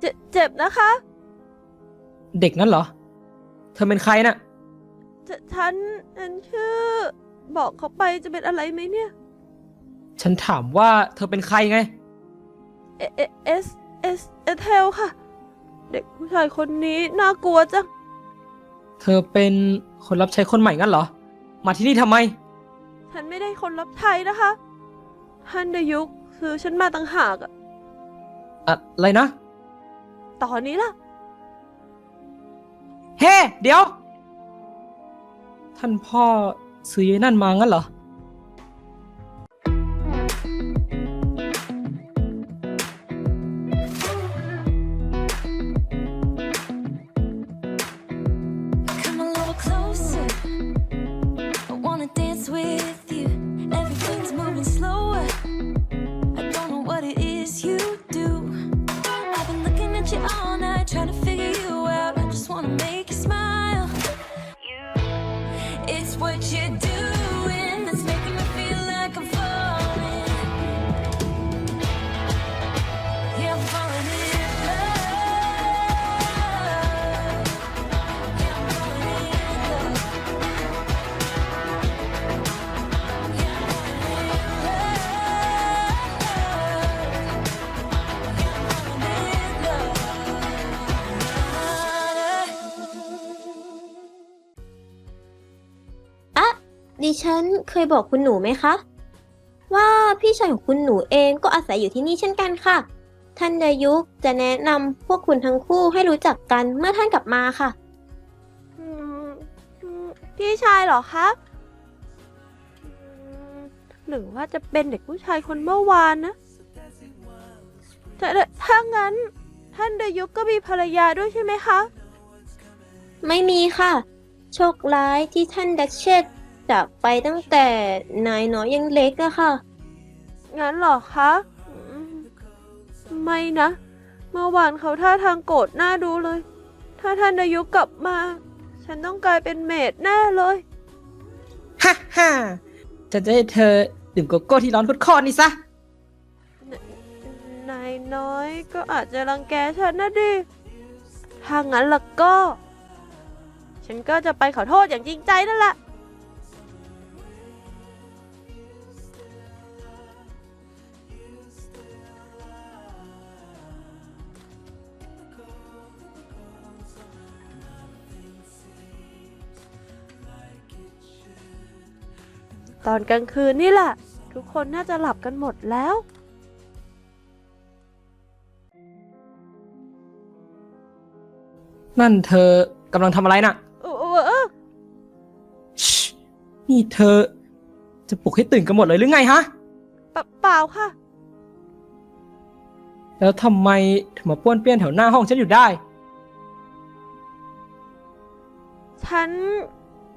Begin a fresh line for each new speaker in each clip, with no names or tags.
เจเจ็บนะคะ
เด็กนั้นเหรอ เธอเป็นใครน่ะ
ฉฉันฉันชื่อ บอกเขาไปจะเป็นอะไรไหมเนี่ย
ฉันถามว่าเธอเป็นใครไง
เอเอเอสเอสเอเทลค่ะ เด็กผู้ชายคนนี้น่ากลัวจัง
เธอเป็นคนรับใช้คนใหม่งั้นเหรอ มาที่นี่ทำไม
ฉันไม่ได้คนรับใช้นะคะฮันเดยุกคือฉันมาต่างหากอะ
อะไรนะ
ตอนนี้ล่ะ
เฮ้ เดี๋ยว ท่านพ่อซื้อไอ้นั่นมางั้นเหรอ
ฉันเคยบอกคุณหนูไหมคะ ว่าพี่ชายของคุณหนูเองก็อาศัยอยู่ที่นี่เช่นกันค่ะ ท่านดายุกจะแนะนำพวกคุณทั้งคู่ให้รู้จักกันเมื่อท่านกลับมาค่ะ
อืมอืมพี่ชายเหรอคะอืมหรือว่าจะเป็นเด็กผู้ชายคนเมื่อวานนะแต่แต่ถ้างั้น ท่านเดยุกก็มีภรรยาด้วยใช่ไหมคะ
ไม่มีค่ะ โชคร้ายที่ท่านดัชเชส จากไปตั้งแต่นายน้อยยังเล็กอะค่ะ
งั้นเหรอคะอืมไม่นะ เมื่อวานเขาท่าทางโกรธหน้าดูเลย ถ้าท่านเดยุกกลับมา ฉันต้องกลายเป็นเมดแน่เลย
ฮ่าฮ่าจะจะให้เธอดื่มโกโก้ที่ร้อนพุดคอนี่ซะ
นายน้อยก็อาจจะรังแกฉันนะดิ ถ้างั้นล่ะก็ ฉันก็จะไปขอโทษอย่างจริงใจนั่นแหละ ตอนกลางคืนนี่แหละ ทุกคนน่าจะหลับกันหมดแล้ว
นั่นเธอกำลังทำอะไรน่ะ
เออเออเออ
ชินี่เธอ จะปลุกให้ตื่นกันหมดเลยหรือไงฮะ
เปล่าเปล่าค่ะ
แล้วทำไมถึงมาป้วนเปี้ยนแถวหน้าห้องฉันอยู่ได้
ฉัน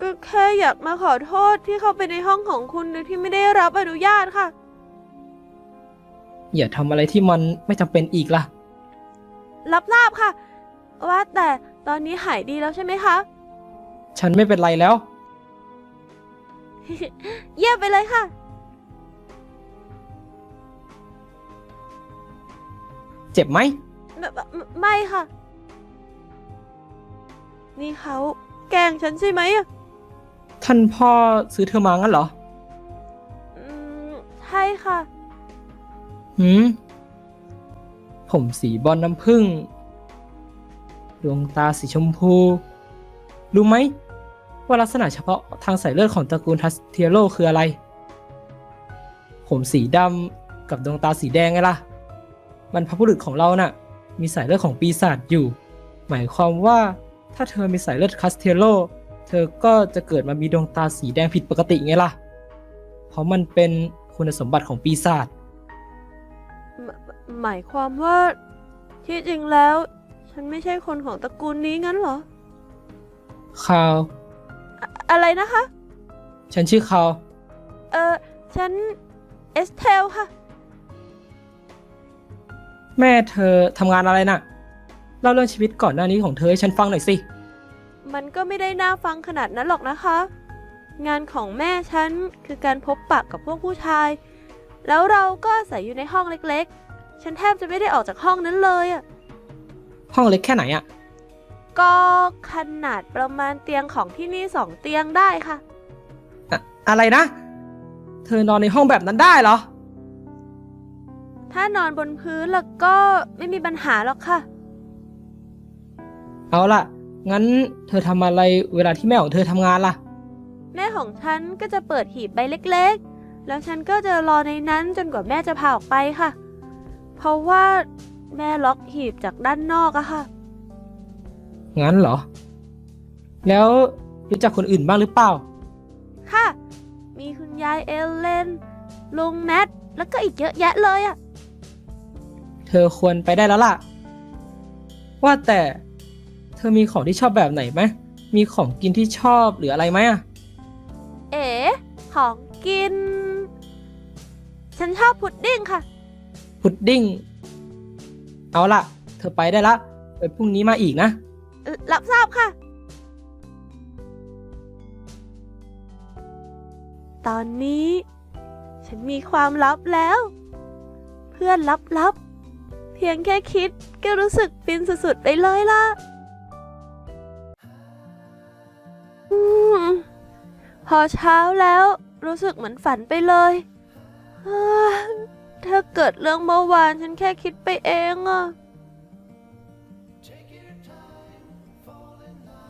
ก็แค่อยากมาขอโทษที่เข้าไปในห้องของคุณโดยที่ไม่ได้รับอนุญาตค่ะ
อย่าทำอะไรที่มันไม่จำเป็นอีกล่ะ
รับทราบค่ะ ว่าแต่ตอนนี้หายดีแล้วใช่ไหมคะ
ฉันไม่เป็นไรแล้ว
เยี่ยมไปเลยค่ะ
เจ็บไหม
ไม่ไม่ไม่ค่ะ นี่เขาแกล้งฉันใช่ไหมอะ
ท่านพ่อซื้อเธอมางั้นเหรอ
อืมใช่ค่ะ
หืม ผมสีบอลน้ำผึ้ง ดวงตาสีชมพู รู้ไหม ว่าลักษณะเฉพาะทางสายเลือดของตระกูลทัสเทียโรคืออะไร ผมสีดำกับดวงตาสีแดงไงล่ะ มันพบุรุษของเราน่ะ มีสายเลือดของปีศาจอยู่ หมายความว่าถ้าเธอมีสายเลือดคัสเทียโร เธอก็จะเกิดมามีดวงตาสีแดงผิดปกติไงล่ะ เพราะมันเป็นคุณสมบัติของปีศาจ
หมหมายความว่าที่จริงแล้ว ฉันไม่ใช่คนของตระกูลนี้งั้นเหรอ
คาว
อะอะไรนะคะ
ฉันชื่อคาว
เออฉันเอสเทลค่ะ
แม่เธอทำงานอะไรน่ะ เล่าเรื่องชีวิตก่อนหน้านี้ของเธอให้ฉันฟังหน่อยสิ
มันก็ไม่ได้น่าฟังขนาดนั้นหรอกนะคะ งานของแม่ฉันคือการพบปะกับพวกผู้ชาย แล้วเราก็อาศัยอยู่ในห้องเล็กๆ ฉันแทบจะไม่ได้ออกจากห้องนั้นเลยอะ
ห้องเล็กแค่ไหนอะ
ก็ขนาดประมาณเตียงของที่นี่สองเตียงได้ค่ะ
อะอะไรนะ เธอนอนในห้องแบบนั้นได้เหรอ
ถ้านอนบนพื้นแล้วก็ไม่มีปัญหาหรอกค่ะ
เอาล่ะ งั้นเธอทำอะไรเวลาที่แม่ของเธอทำงานล่ะ
แม่ของฉันก็จะเปิดหีบใบเล็กๆ แล้วฉันก็จะรอในนั้นจนกว่าแม่จะพาออกไปค่ะ เพราะว่าแม่ล็อกหีบจากด้านนอกอะค่ะ
งั้นเหรอ แล้วรู้จักคนอื่นบ้างหรือเปล่า
ค่ะ มีคุณยายเอลเลน ลุงแมท แล้วก็อีกเยอะแยะเลยอะ
เธอควรไปได้แล้วล่ะ ว่าแต่เธ อมีของที่ชอบแบบไหนไหมมีของกินที่ชอบหรืออะไรไหมอะ
เอ๋ของกิน ฉันชอบพุดดิ้งค่ะ
พุดดิ้ง เอาล่ะ เธอไปได้ละไปพรุ่งนี้มาอีกนะ
เอ่อรับทราบค่ะ ตอนนี้ ฉันมีความลับแล้ว เพื่อนลับๆ เพียงแค่คิดก็รู้สึกฟินสุดๆไปเลยล่ะ พอเช้าแล้วรู้สึกเหมือนฝันไปเลยอ้าถ้าเกิดเรื่องเมื่อวานฉันแค่คิดไปเองอะ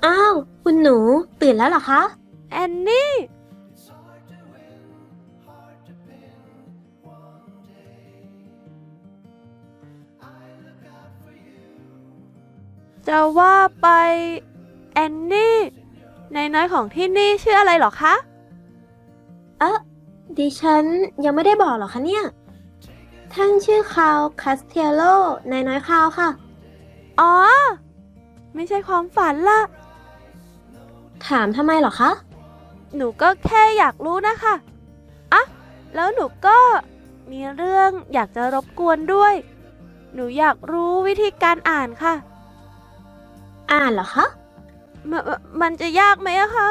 อ้าว คุณหนูตื่นแล้วเหรอคะ
แอนนี่ จะว่าไป แอนนี่ นายน้อยของที่นี่ชื่ออะไรเหรอคะ
เอ๊ะดิฉันยังไม่ได้บอกหรอคะเนี่ย ท่านชื่อคาวคาสเทโลนายน้อยคาวค่ะ
อ๋อ ไม่ใช่ความฝันละ
ถามทำไมเหรอคะ
หนูก็แค่อยากรู้นะคะอะแล้วหนูก็มีเรื่องอยากจะรบกวนด้วย หนูอยากรู้วิธีการอ่านค่ะ
อ่านเหรอคะ
มมมันจะยากไหมอะคะ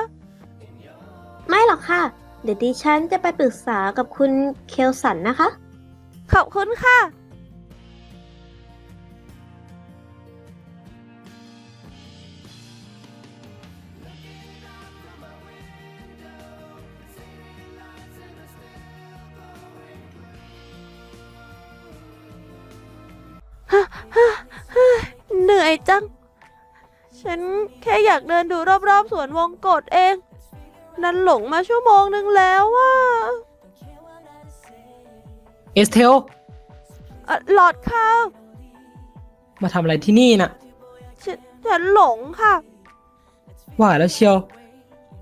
ไม่หรอกค่ะ เดี๋ยวดิฉันจะไปปรึกษากับคุณเคลสันนะคะ
ขอบคุณค่ะ เหนื่อยจัง ฉันแค่อยากเดินดูรอบๆสวนวงกฏเอง นันหลงมาชั่วโมงนึงแล้วว่า
เอสเทล
หลอดข้าว
มาทำอะไรที่นี่น่ะ
ฉนฉันหลงค่ะ
ว่าแล้วเชียว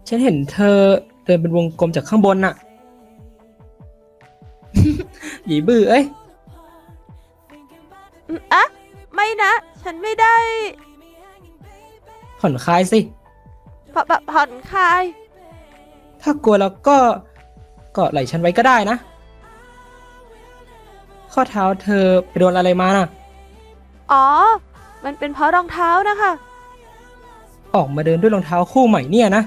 ฉันเห็นเธอเดินเป็นวงกลมจากข้างบนน่ะ หยีบื้อเอ้ย
อืมอะไม่นะ ฉันไม่ได้
ผ่อนคลายสิ
ผผผ่อนคลาย
ถ้ากลัวแล้วก็กอดไหล่ฉันไว้ก็ได้นะ ข้อเท้าเธอไปโดนอะไรมาน่ะ
อ๋อ มันเป็นเพราะรองเท้านะคะ
ออกมาเดินด้วยรองเท้าคู่ใหม่เนี่ยนะ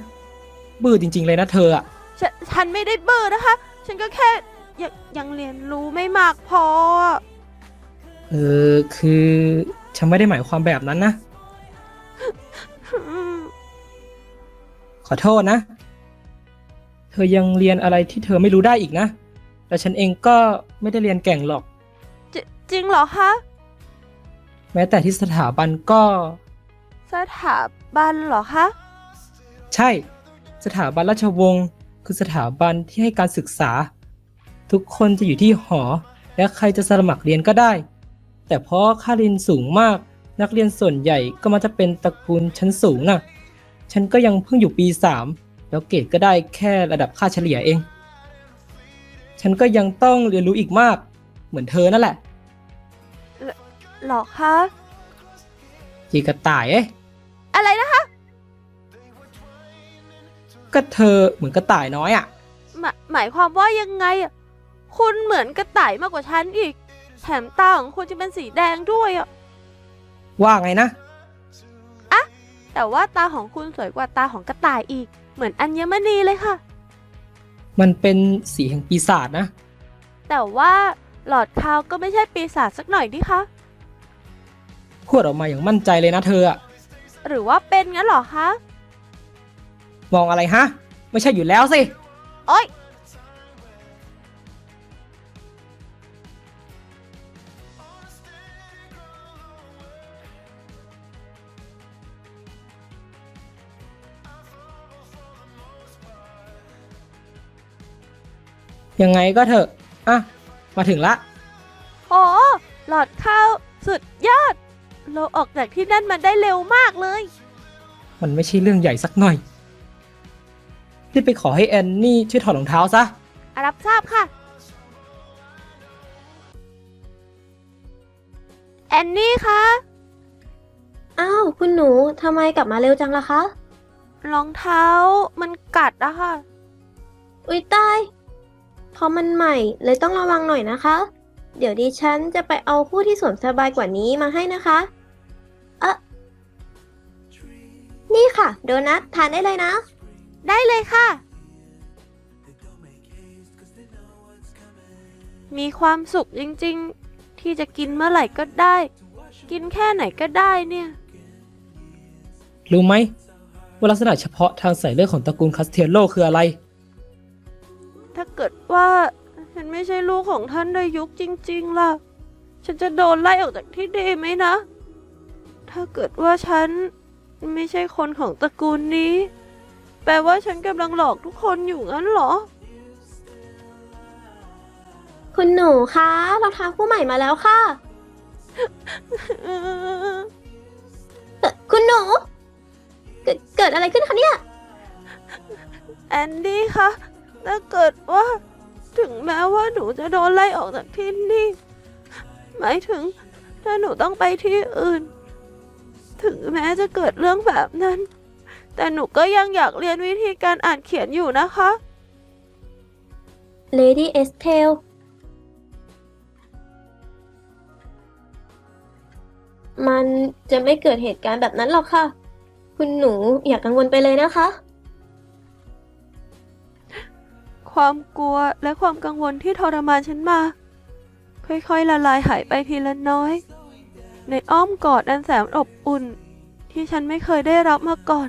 บื้อจริง ๆ เลยนะเธออะ
ฉนฉันไม่ได้เบื่อนะคะ ฉันก็แค่ยังยังเรียนรู้ไม่มากพออะ
เออ คือ ฉันไม่ได้หมายความแบบนั้นนะ
อืม
ขอโทษนะ เธอยังเรียนอะไรที่เธอไม่รู้ได้อีกนะ แต่ฉันเองก็ไม่ได้เรียนเก่งหรอก
จจริงเหรอคะ
แม้แต่ที่สถาบันก็
สถาบันเหรอคะ
ใช่ สถาบันราชวงศ์คือสถาบันที่ให้การศึกษา ทุกคนจะอยู่ที่หอ และใครจะสมัครเรียนก็ได้ แต่เพราะค่าเรียนสูงมาก นักเรียนส่วนใหญ่ก็มาจะเป็นตระกูลชั้นสูงน่ะ ฉันก็ยังเพิ่งอยู่ปีสามแล้วเกรดก็ได้แค่ระดับค่าเฉลี่ยเอง ฉันก็ยังต้องเรียนรู้อีกมาก เหมือนเธอนั่นแหละ
เหรอคะ
จีกระต่ายเอ๊ะ
อะไรนะคะ
ก็เธอเหมือนกระต่ายน้อยอะ
หมายหมายความว่ายังไงอะคุณเหมือนกระต่ายมากกว่าฉันอีก แถมตาของคุณจะเป็นสีแดงด้วยอะ
ว่าไงนะ
แต่ว่าตาของคุณสวยกว่าตาของกระต่ายอีก เหมือนอัญมณีเลยค่ะ
มันเป็นสีแห่งปีศาจนะ
แต่ว่าหลอดคาวก็ไม่ใช่ปีศาจสักหน่อยดิคะ
พูดออกมาอย่างมั่นใจเลยนะเธออะ
หรือว่าเป็นงั้นเหรอคะ
มองอะไรฮะ ไม่ใช่อยู่แล้วสิ
โอ๊ย
ยังไงก็เถอะ อะ มาถึงละ
โอ้หลอดข้าวสุดยอด เราออกจากที่นั่นมาได้เร็วมากเลย
มันไม่ใช่เรื่องใหญ่สักหน่อย รีบไปขอให้แอนนี่ช่วยถอดรองเท้าซะ
รับทราบค่ะ แอนนี่คะ
อ้าว คุณหนูทำไมกลับมาเร็วจังล่ะคะ
รองเท้ามันกัดอะค่ะ
อุ๊ยตาย เพราะมันใหม่เลยต้องระวังหน่อยนะคะ เดี๋ยวดิฉันจะไปเอาคู่ที่สวมสบายกว่านี้มาให้นะคะเอะนี่ค่ะ โดนัททานได้เลยนะ
ได้เลยค่ะ มีความสุขจริงๆ ที่จะกินเมื่อไหร่ก็ได้ กินแค่ไหนก็ได้เนี่ย
รู้ไหมว่าลักษณะเฉพาะทางสายเลือดของตระกูลคาสเทียโลคืออะไร
ถ้าเกิดว่าฉันไม่ใช่ลูกของท่านดายุคจริง ๆ ล่ะ ฉันจะโดนไล่ออกจากที่ดีไหมนะ ถ้าเกิดว่าฉันไม่ใช่คนของตระกูลนี้ แปลว่าฉันกำลังหลอกทุกคนอยู่งั้นเหรอ
คุณหนูคะรองเท้าคู่ใหม่มาแล้วค่ะ เอ่อคุณหนู เกิดเกิดอะไรขึ้นคะเนี่ย
แอนดี้คะ ถ้าเกิดว่า ถึงแม้ว่าหนูจะโดนไล่ออกจากที่นี่ หมายถึง ถ้าหนูต้องไปที่อื่น ถึงแม้จะเกิดเรื่องแบบนั้น แต่หนูก็ยังอยากเรียนวิธีการอ่านเขียนอยู่นะคะ
Lady Estelle มันจะไม่เกิดเหตุการณ์แบบนั้นหรอกค่ะ คุณหนูอย่ากกังวลไปเลยนะคะ
ความกลัวและความกังวลที่ทรมานฉันมา ค่อยๆ ละลายหายไปทีละน้อย ในอ้อมกอดอันแสนอบอุ่น ที่ฉันไม่เคยได้รับมาก่อน